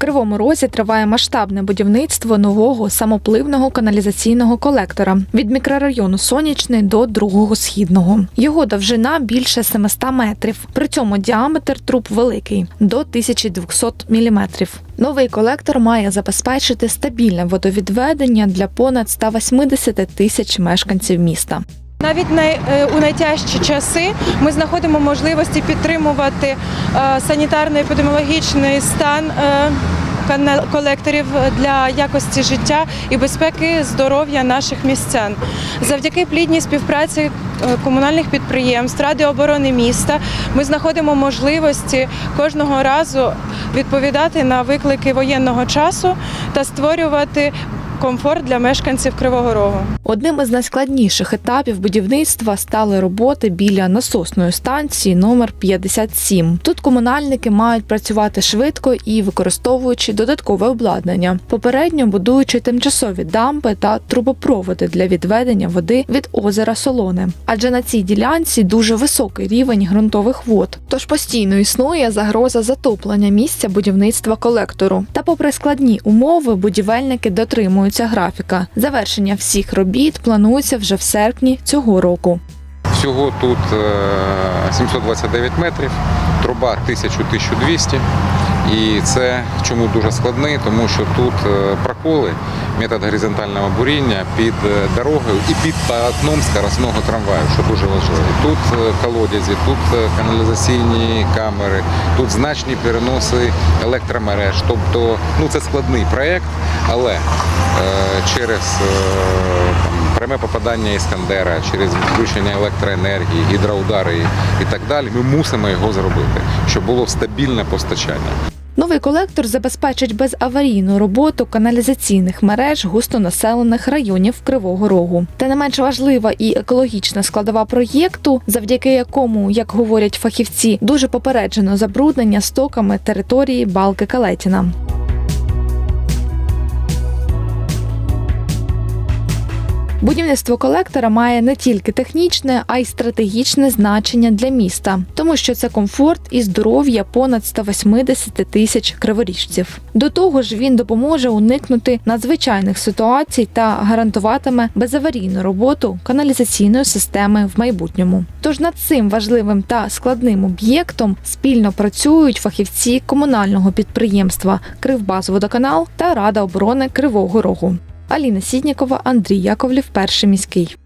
Кривому Розі триває масштабне будівництво нового самопливного каналізаційного колектора від мікрорайону Сонячний до другого східного. Його довжина більше 700 метрів. При цьому діаметр труб великий до 1200 міліметрів. Новий колектор має забезпечити стабільне водовідведення для понад 180 тисяч мешканців міста. Навіть е, у найтяжчі часи ми знаходимо можливості підтримувати е, санітарно-епідеміологічний стан е, колекторів для якості життя і безпеки здоров'я наших містян. Завдяки плідній співпраці комунальних підприємств, Ради оборони міста ми знаходимо можливості кожного разу відповідати на виклики воєнного часу та створювати комфорт для мешканців Кривого Рогу. Одним із найскладніших етапів будівництва стали роботи біля насосної станції номер 57. Тут комунальники мають працювати швидко і використовуючи додаткове обладнання, попередньо будуючи тимчасові дамби та трубопроводи для відведення води від озера Солоне. Адже на цій ділянці дуже високий рівень ґрунтових вод, тож постійно існує загроза затоплення місця будівництва колектору. Та, попри складні умови, будівельники дотримуються графіка. Завершення всіх робіт планується вже в серпні цього року. Всього тут е, 729 метрів, труба 1000-1200. І це чому дуже складний, тому що тут е, проколи, метод горизонтального буріння під е, дорогою і під полотном скоростного трамваю, що дуже важливо. Тут е, колодязі, тут е, каналізаційні камери, тут значні переноси електромереж. Тобто ну, це складний проєкт, але через там, пряме попадання іскандера, через відключення електроенергії, гідроудари і так далі, ми мусимо його зробити, щоб було стабільне постачання. Новий колектор забезпечить безаварійну роботу каналізаційних мереж густонаселених районів Кривого Рогу. Та не менш важлива і екологічна складова проєкту, завдяки якому, як говорять фахівці, дуже попереджено забруднення стоками території Балки Калетіна. Будівництво колектора має не тільки технічне, а й стратегічне значення для міста, тому що це комфорт і здоров'я понад 180 тисяч криворіжців. До того ж, він допоможе уникнути надзвичайних ситуацій та гарантуватиме безаварійну роботу каналізаційної системи в майбутньому. Тож над цим важливим та складним об'єктом спільно працюють фахівці комунального підприємства Кривбазводоканал та Рада оборони Кривого Рогу. Аліна Сіднікова, Андрій Яковлів, перший міський.